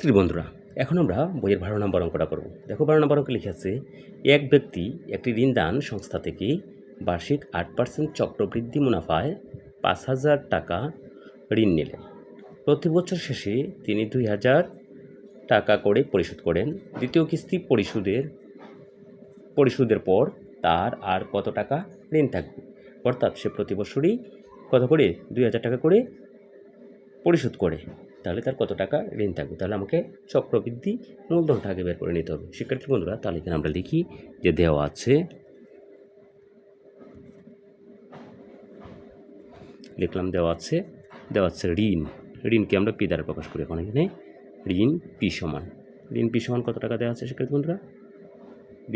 শিক্ষার্থী বন্ধুরা, এখন আমরা বইয়ের বারো নম্বর অঙ্কটা করব। দেখো বারো নম্বর অঙ্ক লিখে আছে, এক ব্যক্তি একটি ঋণদান সংস্থা থেকে বার্ষিক আট পার্সেন্ট চক্রবৃদ্ধি মুনাফায় পাঁচ হাজার টাকা ঋণ নিলেন। প্রতি বছর শেষে তিনি দুই হাজার টাকা করে পরিশোধ করেন। দ্বিতীয় কিস্তি পরিশোধের পরিশোধের পর তার আর কত টাকা ঋণ থাকবে? অর্থাৎ সে প্রতি বছরই কত করে? দুই হাজার টাকা করে পরিশোধ করে। তাহলে তার কত টাকা ঋণ থাকবে? তাহলে আমাকে চক্রবৃদ্ধি মূলধনটা বের করে নিতে হবে। শিক্ষার্থী বন্ধুরা, তাহলে এখানে আমরা লিখি যে দেওয়া আছে। লিখলাম দেওয়া আছে দেওয়া আছে ঋণ। ঋণকে আমরা পি দ্বারা প্রকাশ করি এখন এখানে। ঋণ পি সমান। ঋণ পি সমান কত টাকা দেওয়া আছে শিক্ষার্থী বন্ধুরা?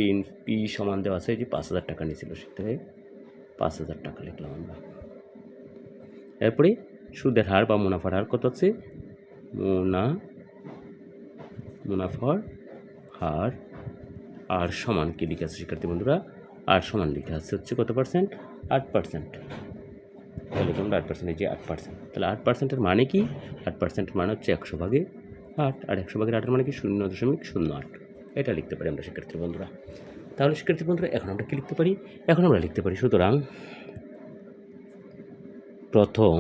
ঋণ পি সমান দেওয়া আছে যে পাঁচ হাজার টাকা নিয়েছিল সেখানে পাঁচ হাজার টাকা লিখলাম আমরা। এরপরে সুদের হার বা মুনাফার হার কত আছে? মুনা, মুনাফার হার, আর সমান কি লিখে আছে শিক্ষার্থী বন্ধুরা? আর সমান লিখে আছে হচ্ছে কত পার্সেন্ট আট পার্সেন্ট তাহলে কি আমরা আট পার্সেন্ট যে আট পার্সেন্ট তাহলে আট পার্সেন্টের মানে কি? আট পার্সেন্টের মানে হচ্ছে একশো ভাগে আট, আর একশো ভাগের আটের মানে কি? শূন্য দশমিক শূন্য আট। এটা লিখতে পারি আমরা শিক্ষার্থী বন্ধুরা। তাহলে শিক্ষার্থী বন্ধুরা, এখন আমরা কি লিখতে পারি? এখন আমরা লিখতে পারি সুতরাং প্রথম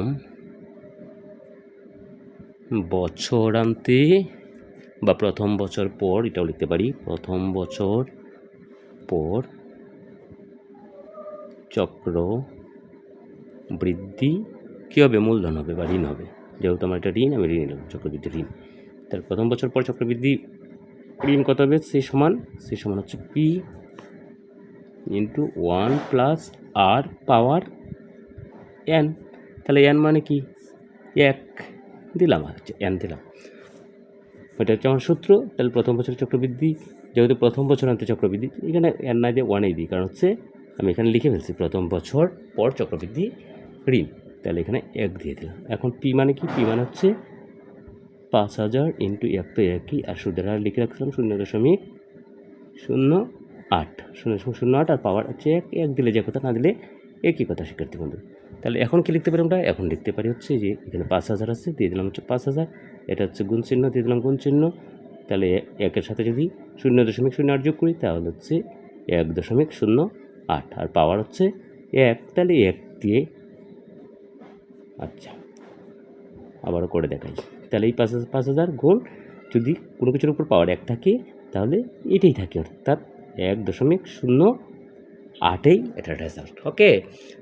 বছরান্তে বা প্রথম বছর পর, এটাও লিখতে পারি, প্রথম বছর পর চক্র বৃদ্ধি কী হবে? মূলধন হবে বা ঋণ হবে। যেহেতু আমার এটা ঋণ, আমি ঋণ নিলাম চক্রবৃদ্ধি ঋণ। তার প্রথম বছর পর চক্রবৃদ্ধি ঋণ কত হবে? সে সমান সে সমান হচ্ছে P into one plus R power N. তাহলে এন মানে কি? এক। দিলাম, হচ্ছে এন দিলাম। ওইটা হচ্ছে আমার সূত্র, তাহলে প্রথম বছরের চক্রবৃদ্ধি, যেহেতু প্রথম বছর আনতে চক্রবৃদ্ধি, এখানে এন না দিয়ে ওয়ানেই দিই, কারণ হচ্ছে আমি এখানে লিখে ফেলছি, প্রথম বছর পর চক্রবৃদ্ধি ঋণ। তাহলে এখানে এক দিয়ে দিলাম। এখন পি মানে কি? পি মানে হচ্ছে পাঁচ হাজার ইন্টু এক তো একই, আর সুদের হার লিখে রাখলাম শূন্য দশমিক শূন্য আট। শূন্য শূন্য আট আর পাওয়ার হচ্ছে এক এক দিলে যে কথা না দিলে একই কথা, শিক্ষার্থী বন্ধু তাহলে এখন কি লিখতে পারি আমরা? এখন লিখতে পারি হচ্ছে যে এখানে পাঁচ হাজার আছে, দিয়ে দিলাম হচ্ছে পাঁচ হাজার। এটা হচ্ছে গুণ চিহ্ন, দিয়ে দিলাম গুণ চিহ্ন। তাহলে একের সাথে যদি শূন্য দশমিক শূন্য আট যোগ করি, তাহলে হচ্ছে এক দশমিক শূন্য আট। আর পাওয়ার হচ্ছে এক। তাহলে এক দিয়ে আচ্ছা আবারও করে দেখাই। তাহলে এই পাঁচ হাজার পাঁচ হাজার গুণ যদি কোনো কিছুর উপর পাওয়ার এক থাকে, তাহলে এটাই থাকে। অর্থাৎ এক দশমিক শূন্য আটেই এটার রেজাল্ট ওকে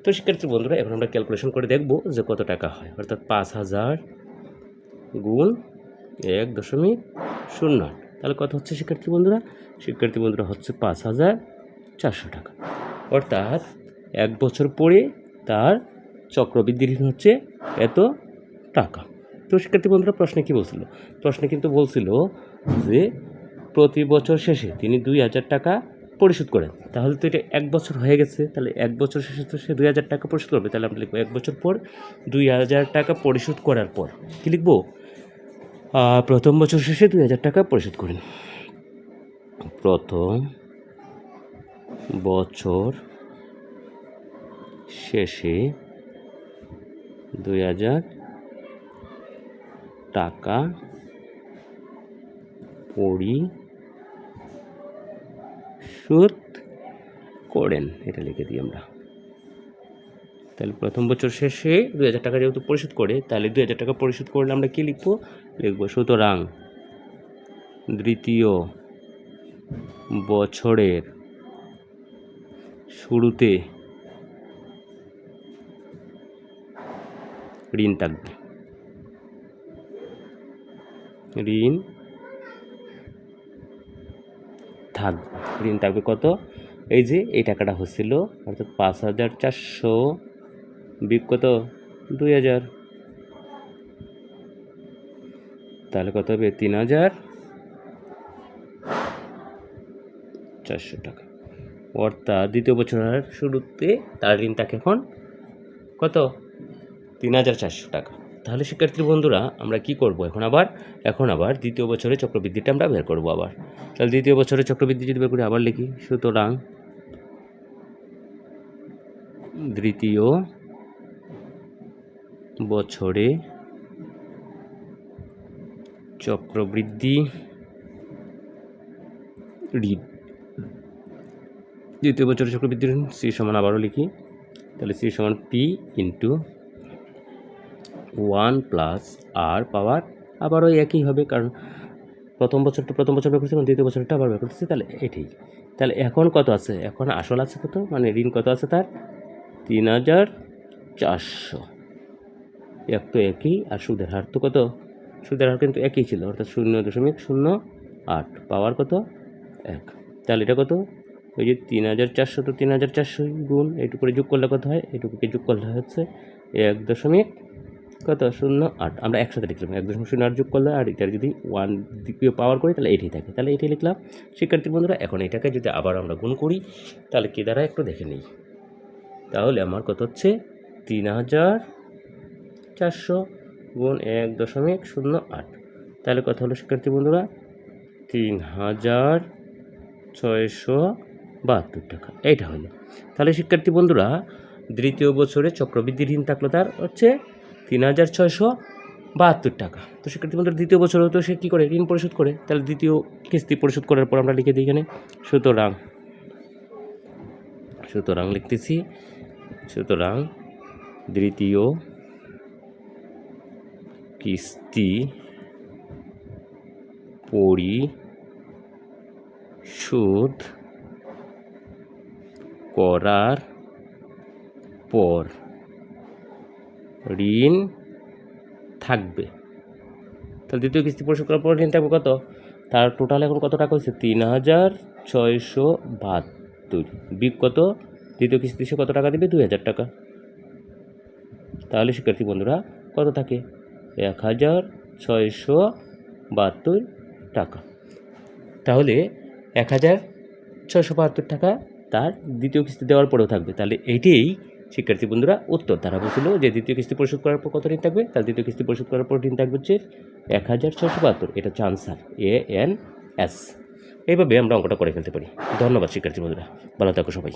তো শিক্ষার্থী বন্ধুরা, এখন আমরা ক্যালকুলেশন করে দেখব যে কত টাকা হয়। অর্থাৎ পাঁচ হাজার গুণ এক দশমিক শূন্য তাহলে কত হচ্ছে শিক্ষার্থী বন্ধুরা? শিক্ষার্থী বন্ধুরা, হচ্ছে পাঁচ হাজার চারশো টাকা। অর্থাৎ এক বছর পরে তার চক্রবৃদ্ধি ঋণ হচ্ছে এত টাকা। তো শিক্ষার্থী বন্ধুরা, প্রশ্নে কী বলছিল? প্রশ্নে কিন্তু বলছিল যে প্রতি বছর শেষে তিনি দুই হাজার টাকা পরিশোধ করেন। তাহলে তো এটা এক বছর হয়ে গেছে, তাহলে এক বছর শেষে তো সে দুই হাজার টাকা পরিশোধ করবে। তাহলে আমরা লিখব এক বছর পর দুই হাজার টাকা পরিশোধ করার পর। কী লিখব? প্রথম বছর শেষে দুই হাজার টাকা পরিশোধ করেন। প্রথম বছর শেষে দুই হাজার টাকা পরিশোধ করেন, এটা লিখে দিই আমরা। তাহলে প্রথম বছর শেষে দুই হাজার টাকা যেহেতু পরিশোধ করে, তাহলে দুই হাজার টাকা পরিশোধ করলে আমরা কী লিখব? লিখব, সুতরাং দ্বিতীয় বছরের শুরুতে ঋণ থাকবে। ঋণ থাকবে ঋণ থাকবে কত? এই যে এই টাকাটা হচ্ছিল, অর্থাৎ পাঁচ হাজার চারশো বিপ কত? দুই হাজার। তাহলে কত হবে? তিন হাজার চারশো টাকা। অর্থাৎ দ্বিতীয় বছরের শুরুতে তার ঋণ থাকে এখন কত? তিন হাজার চারশো টাকা। তাহলে শিক্ষার্থী বন্ধুরা, আমরা কি করব? এখন আবার এখন আবার দ্বিতীয় বছরে চক্রবৃদ্ধিটা আমরা বের করব আবার। তাহলে দ্বিতীয় বছরে চক্রবৃদ্ধি যদি বের করি, আবার লিখি। সুতরাং দ্বিতীয় বছরে চক্রবৃদ্ধি ঋণ দ্বিতীয় বছরের চক্রবৃদ্ধি ঋণ সি সমান আবারও লিখি। তাহলে সি সমান P into one plus R power আবারও একই হবে, কারণ প্রথম বছরটা প্রথম বছর বের করছি এবং দ্বিতীয় বছরটা আবার বের করতেছি তাহলে এটাই তাহলে এখন কত আছে? এখন আসল আছে কত? মানে ঋণ কত আছে তার? তিন হাজার চারশো। এক তো একই, আর সুদের হার তো কত? সুদের হার কিন্তু একই ছিল, অর্থাৎ শূন্য দশমিক শূন্য আট পাওয়ার কত? এক। তাহলে এটা কত? ওই যে তিন হাজার চারশো, তো তিন হাজার চারশো গুণ এইটুকু করে যোগ করলে কত হয়? এইটুকুকে যোগ করলে হচ্ছে এক দশমিক কত? শূন্য আট। আমরা একসাথে লিখলাম। এক দশমিক শূন্য আট যোগ করলে আর এটার যদি ওয়ান পাওয়ার করি, তাহলে এটাই থাকে। তাহলে এটাই লিখলাম। শিক্ষার্থী বন্ধুরা, এখন এটাকে যদি আবার আমরা গুণ করি, তাহলে কী দ্বারা একটু দেখে নিই। তাহলে আমার কত হচ্ছে? তিন হাজার চারশো গুণ এক দশমিক শূন্য আট। তাহলে কথা হলো শিক্ষার্থী বন্ধুরা? তিন হাজার ছয়শো বাহাত্তর টাকা। এইটা হলো। তাহলে শিক্ষার্থী বন্ধুরা, দ্বিতীয় বছরে চক্রবৃদ্ধি ঋণ থাকল তার হচ্ছে তিন হাজার ছয়শো বাহাত্তর টাকা। তো শিক্ষার্থী বন্ধুরা দ্বিতীয় বছর হতো, সে কী করে? ঋণ পরিশোধ করে। তাহলে দ্বিতীয় কিস্তি পরিশোধ করার পর আমরা লিখে দিই এখানে, সুতরাং সুতরাং লিখতেছি, সুতরাং দ্বিতীয় কিস্তি পরিশোধ করার পর ঋণ থাকবে। তাহলে দ্বিতীয় কিস্তি পরিশোধ করার পর ঋণ থাকবে কত? তার টোটাল এখন কত টাকা হচ্ছে তিন হাজার ছয়শো বাহাত্তর। বিগ কত? দ্বিতীয় কিস্তি সে কত টাকা দেবে? দুই হাজার টাকা। তাহলে শিক্ষার্থী বন্ধুরা, কত থাকে? এক হাজার ছয়শো বাহাত্তর টাকা। তাহলে এক হাজার ছয়শো বাহাত্তর টাকা তার দ্বিতীয় কিস্তি দেওয়ার পরেও থাকবে। তাহলে এইটাই শিক্ষার্থী বন্ধুরা, উত্তর তারা বলছিল যে দ্বিতীয় কিস্তি পরিশোধ করার পর কত ঋণ থাকবে? তার দ্বিতীয় কিস্তি পরিশোধ করার পর ঋণ থাকবে হচ্ছে এক হাজার ছশো বাহাত্তর। এটা হচ্ছে আনসার এ এন এস এইভাবে আমরা অঙ্কটা করে ফেলতে পারি। ধন্যবাদ শিক্ষার্থী বন্ধুরা। ভালো থাকো সবাই।